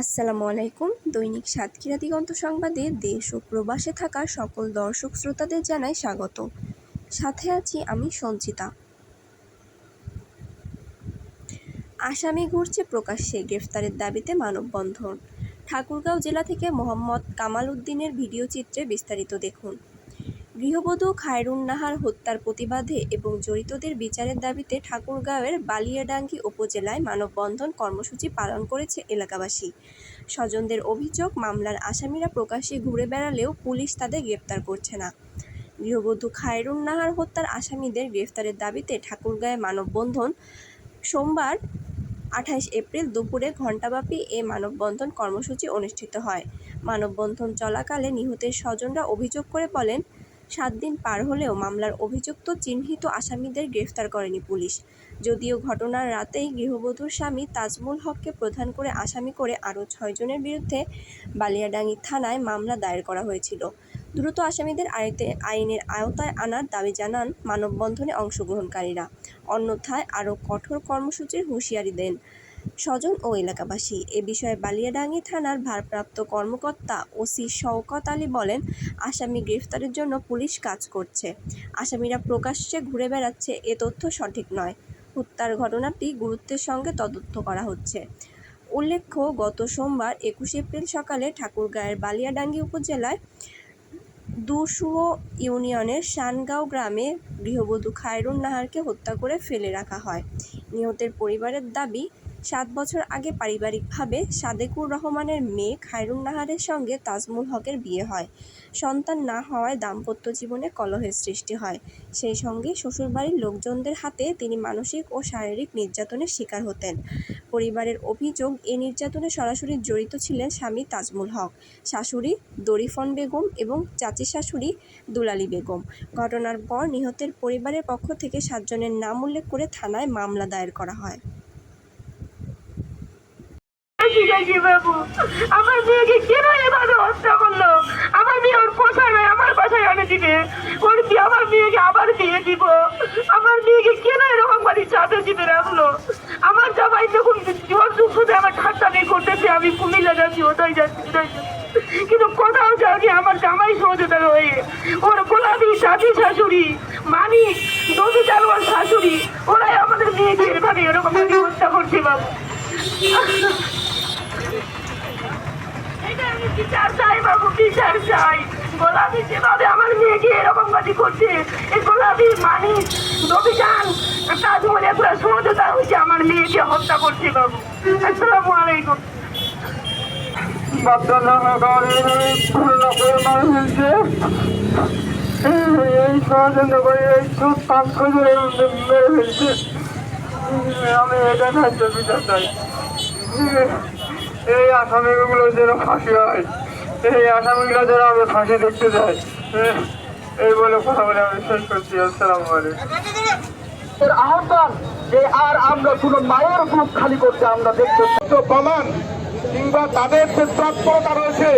আসসালামু আলাইকুম দৈনিক সাতক্ষীরা দিগন্ত সংবাদে দেশ ও প্রবাসে থাকা সকল দর্শক শ্রোতাদের জানাই স্বাগত। সাথে আছি আমি সঞ্চিতা। আসামি ঘুরছে প্রকাশ্যে গ্রেফতারের দাবিতে মানববন্ধন। ঠাকুরগাঁও জেলা থেকে মোহাম্মদ কামাল উদ্দিনের ভিডিও চিত্রে বিস্তারিত দেখুন। গৃহবধূ খায়রুন নাহার হত্যার প্রতিবাদে এবং জড়িতদের বিচারের দাবিতে ঠাকুরগাঁওয়ের বালিয়াডাঙ্গি উপজেলায় মানববন্ধন কর্মসূচি পালন করেছে এলাকাবাসী। স্বজনদের অভিযোগ, মামলার আসামিরা প্রকাশ্যে ঘুরে বেড়ালেও পুলিশ তাদের গ্রেপ্তার করছে না। গৃহবধূ খায়রুন নাহার হত্যার আসামিদের গ্রেফতারের দাবিতে ঠাকুরগাঁয়ে মানববন্ধন সোমবার, আঠাইশ এপ্রিল দুপুরে ঘণ্টাব্যাপী এ মানববন্ধন কর্মসূচি অনুষ্ঠিত হয়। মানববন্ধন চলাকালে নিহতের স্বজনরা অভিযোগ করে বলেন সাত দিন পার হলেও মামলার অভিযুক্ত চিহ্নিত আসামিদের গ্রেফতার করেনি পুলিশ। যদিও ঘটনার রাতেই গৃহবধূর স্বামী তাজমুল হককে প্রধান করে আসামি করে আরও ছয়জনের বিরুদ্ধে বালিয়াডাঙ্গি থানায় মামলা দায়ের করা হয়েছিল। দ্রুত আসামিদের আয়তে আইনের আওতায় আনার দাবি জানান মানববন্ধনে অংশগ্রহণকারীরা। অন্যথায় আরও কঠোর কর্মসূচির হুঁশিয়ারি দেন। স্বজন ও এলাকাবাসী। এ বিষয়ে বালিয়াডাঙ্গি থানার ভারপ্রাপ্ত কর্মকর্তা ওসি শওকত আলী বলেন, আসামি গ্রেফতারের জন্য পুলিশ কাজ করছে। আসামিরা প্রকাশ্যে ঘুরে বেড়াচ্ছে, এ তথ্য সঠিক নয়। হত্যার ঘটনাটি গুরুত্বের সঙ্গে তদন্ত করা হচ্ছে। উল্লেখ্য, গত সোমবার একুশে এপ্রিল সকালে ঠাকুরগাঁয়ের বালিয়াডাঙ্গি উপজেলায় দুশুয়ো ইউনিয়নের শানগাঁও গ্রামে গৃহবধূ খায়রুন নাহারকে হত্যা করে ফেলে রাখা হয়। নিহতের পরিবারের দাবি সাত বছর আগে পারিবারিকভাবে সাদেকুর রহমানের মেয়ে খায়রুন নাহারের সঙ্গে তাজমুল হকের বিয়ে হয়। সন্তান না হওয়ায় দাম্পত্য জীবনে কলহের সৃষ্টি হয়। সেই সঙ্গে শ্বশুরবাড়ির লোকজনদের হাতে তিনি মানসিক ও শারীরিক নির্যাতনের শিকার হতেন। পরিবারের অভিযোগ, এ নির্যাতনে সরাসরি জড়িত ছিলেন স্বামী তাজমুল হক, শাশুড়ি দরিফন বেগম এবং চাচি শাশুড়ি দুলালী বেগম। ঘটনার পর নিহতের পরিবারের পক্ষ থেকে সাতজনের নাম উল্লেখ করে থানায় মামলা দায়ের করা হয়। ঠিক বাবু। আমার মেয়েকে কেন এভাবে হত্যা করল? আমার মেয়ে ওর পোষায় নাই, আমার বাসায় আনে দিবে। ওর কি আমার মেয়েকে আবার বিয়ে দিব? আমার মেয়েকে কেন এরকম বাড়ি চাপে দিবে রাখল? আমার জামাই যখন জোর দুঃখতে আমার ঠাট্টা নেই করতেছে, আমি কুমিল্লা যাচ্ছি ওটাই যাচ্ছি ওটাই যাচ্ছি। কিন্তু কোথাও যাকে আমার জামাই সহযোগিতা হয়ে, ওর গোলাপি চাচি শাশুড়ি, মানিক, দদু চালুয়ার শাশুড়ি, ওরাই আমাদের মেয়েকে এভাবে এরকম হত্যা করছে বাবু এটা আমি বিচার চাই বাবু বিচার চাই। গোলাপি যেভাবে আমার মেয়েকে এরকম কাজ করছে, এই গোলাপি মানিক রবিজান তাজমহল এগুলো সমঝোতা হয়েছে, আমার মেয়েকে হত্যা করছে বাবু। আসসালামু আলাইকুম। আমি এটা ন্যায্য বিচার চাই। এই আসামিগুলো যেন ফাঁসি হয়। এই আসামিগুলো যেন আমি ফাঁসি দেখতে যাই এই বলে কথা বলে আমি শেষ করছি। আসসালামু আলাইকুম। এর আহ্বান যে আর আমরা কোনো মায়ের বুক খালি করতে আমরা দেখতে প্রমাণ কিংবা তাদের যে তৎপরতা রয়েছে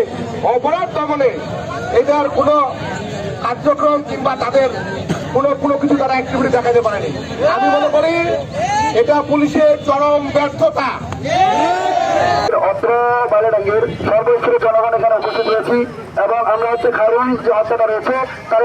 অপরাধ দমনে এটার কোনো কার্যক্রম কিংবা তাদের কোনো কোনো কিছু তারা অ্যাক্টিভিটি দেখাতে পারেনি। আমি মনে করি এটা পুলিশের চরম ব্যর্থতা। অত্র বালেডাঙ্গের সর্বস্তরের জনগণ এখানে উপস্থিত রয়েছি এবং আমরা হচ্ছে খারুন যে হত্যাটা রয়েছে তার